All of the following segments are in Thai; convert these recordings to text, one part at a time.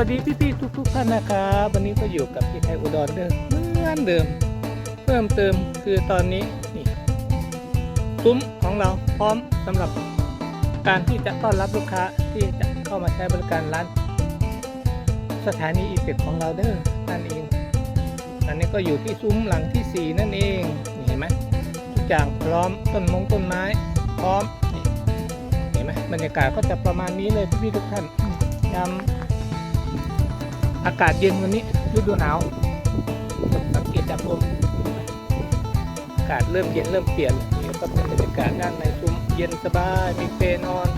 วัสดีพี่ๆทุก ๆ ท่านนะครับวันนี้ก็อยู่กับพี่ไทยอุดรเดิมเหมือนเดิม เพิ่มเติมคือตอนนี้นี่ซุ้มของเราพร้อมสำหรับการที่จะต้อนรับลูกค้าที่จะเข้ามาใช้บริการร้าน สถานีอีเฟกของเราเด้อนั่นเองอันนี้ก็อยู่ที่ซุ้มหลังที่สี่นั่นเองเห็นไหมทุกอย่างพร้อมต้นมงต้นไม้ พร้อมเห็นไหมบรรยากาศก็จะประมาณนี้เลยพี่ๆทุกท่านยาม อากาศเย็นวันนี้ฤดูหนาวสังเกตจากลมอากาศเริ่มเย็นเริ่มเปลี่ยนนี่ก็เป็นบรรยากาศด้านในซุ้มเย็นสบาย มีเปนอน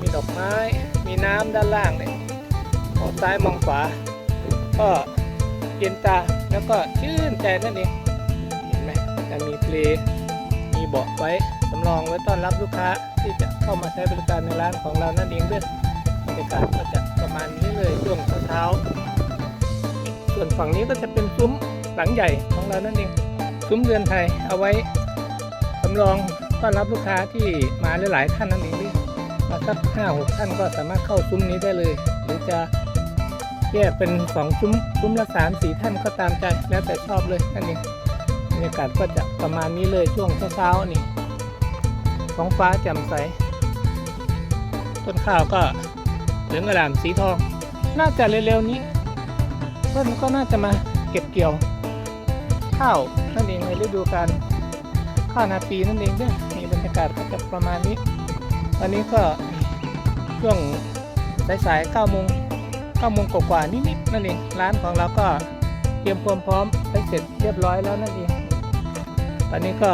มีดอกไม้ มีน้ำด้านล่างเนี่ยมองซ้ายมองขวาก็เย็นตาแล้วก็ชื่นใจนั่นเองเห็นไหมจะมีเพลมีเบาะไว้สำรองไว้ต้อนรับลูกค้าที่จะเข้ามาใช้บริการในร้านของเรานั่นเองด้วยบรรยากาศก็จะประมาณนี้เลยช่วงเช้า ส่วนฝั่งนี้ก็จะเป็นซุ้มหลังใหญ่ของเรานั่นเอง ซุ้มเรือนไทยเอาไว้สำรองต้อนรับลูกค้าที่มาหลายๆท่านนั่นเองมาสักห้าหกท่านก็สามารถเข้าซุ้มนี้ได้เลย หรือจะแยกเป็นสองซุ้มซุ้มละสามสี่ท่านก็ตามใจแล้วแต่ชอบเลยนั่นเองบรรยากาศก็จะประมาณนี้เลยช่วงเช้าๆนี่ท้องฟ้าแจ่มใส ต้นข้าวก็เหลืองอร่ามสีทอง น่าจะเร็วๆนี้ เพื่อนก็น่าจะมาเก็บเกี่ยว ข้าวนั่นเองในฤดูกาลข้าวนาปีนั่นเองด้วยนี่บรรยากาศก็จะประมาณนี้ตอนนี้ก็ช่วงสายๆ9โมง9โมงกว่าๆนิดๆนั่นเองร้านของเราก็เตรียมความพร้อมไปเสร็จเรียบร้อยแล้วนั่นเอง ตอนนี้ก็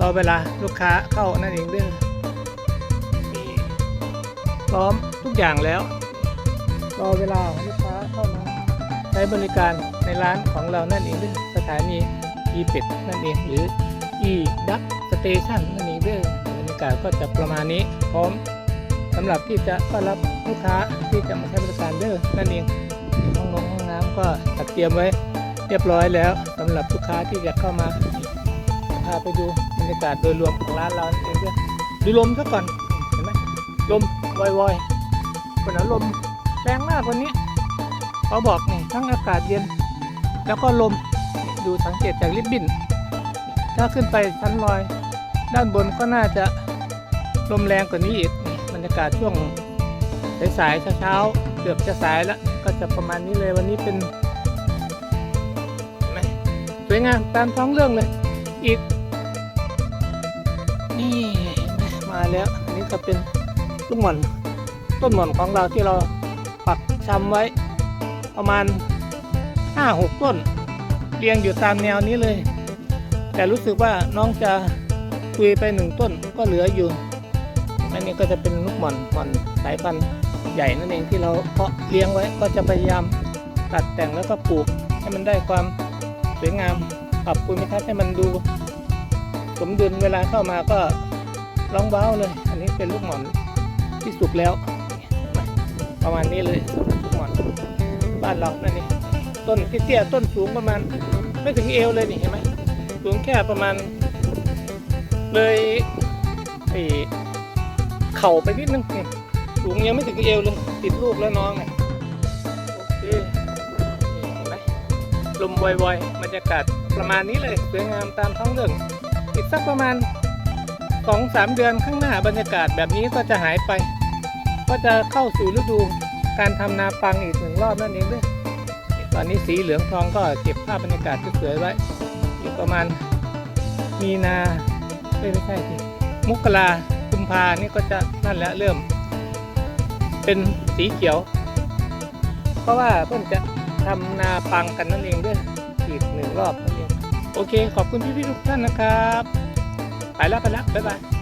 รอเวลาลูกค้าเข้านั่นเองเรื่องพร้อมทุกอย่างแล้ว รอเวลาลูกค้า ช้บริการในร้านของเรานั่นเองเรื่องสถานี e p e t นั่นเองหรือ e d u c Station นั่นเองเรื่องบรรยากาศก็จะประมาณนี้พร้อมสำหรับที่จะต้อนรับลูกค้าที่จะมาใช้บริการเด้อนั่นเองห้องนงห้องน้ำก็จัดเตรียมไว้เรียบร้อยแล้วสำหรับลูกค้าที่จะเข้ามาพาไปดูบรรยากาศโดยรวมของร้านเราเองด้อดูลมซะก่อนเห็นไหมลมวอยๆคนลมแรงมากวันนี้ เขาบอกนี่ทั้งอากาศเย็น แล้วก็ลมดูสังเกตจากลิบบินถ้าขึ้นไปชั้นลอย ด้านบนก็น่าจะลมแรงกว่านี้อีกบรรยากาศช่วงสายๆเช้าๆเกือบจะสายแล้วก็จะประมาณนี้เลยวันนี้เป็นสวยงามตามท้องเรื่องเลย อีก นี่มมาแล้วอันนี้ก็เป็นลูกหม่อนต้นหม่อนของเราที่เราปักชำไว้ ประมาณห้าหกต้น เรียงอยู่ตามแนวนี้เลย แต่รู้สึกว่าน้องจะคุยไปหนึ่งต้นก็เหลืออยู่อันนี้ก็จะเป็นลูกหม่อนหม่อนสายพันธุ์ใหญ่นั่นเองที่เราเพาะเลี้ยงไว้ก็จะพยายามตัดแต่งแล้วก็ปลูกให้มันได้ความสวยงามปรับภูมิทัศน์ให้มันดู สมดุลเวลาเข้ามาก็ร้องว้าวเลย อันนี้เป็นลูกหม่อนที่สุกแล้ว ประมาณนี้เลย บ้านเรานั่นเองต้นเตี้ยต้นสูงประมาณ ไม่ถึงเอวเลยนี่เห็นไหมสูงแค่ประมาณ เลยไอ้เข่าไปนิดนึงสูงยังไม่ถึงเอวเลยติดลูกแล้วน้องเนี่ยโอเคเห็นไหมลมวอยๆบรรยากาศประมาณนี้เลยสวยงามตามท้องเรื่องอีกสักประมาณสองสามเดือนข้างหน้าบรรยากาศแบบนี้ก็จะหายไป ก็จะเข้าสู่ฤดู การทำนาปังอีกหนึ่งรอบนั่นเองด้วยตอนนี้สีเหลืองทองก็เก็บภาพบรรยากาศสวยๆไว้อยู่ประมาณมีนาไม่ใช่สิมกรากุมภานี่ก็จะนั่นแหละเริ่ม เป็นสีเขียว เพราะว่าเพิ่อนจะทำนาปังกันนั่นเองด้วยอีกหนึ่งรอบนั่นเองโอเค ขอบคุณพี่ๆทุกท่านนะครับ ไปแล้วไปแล้วบ๊ายบาย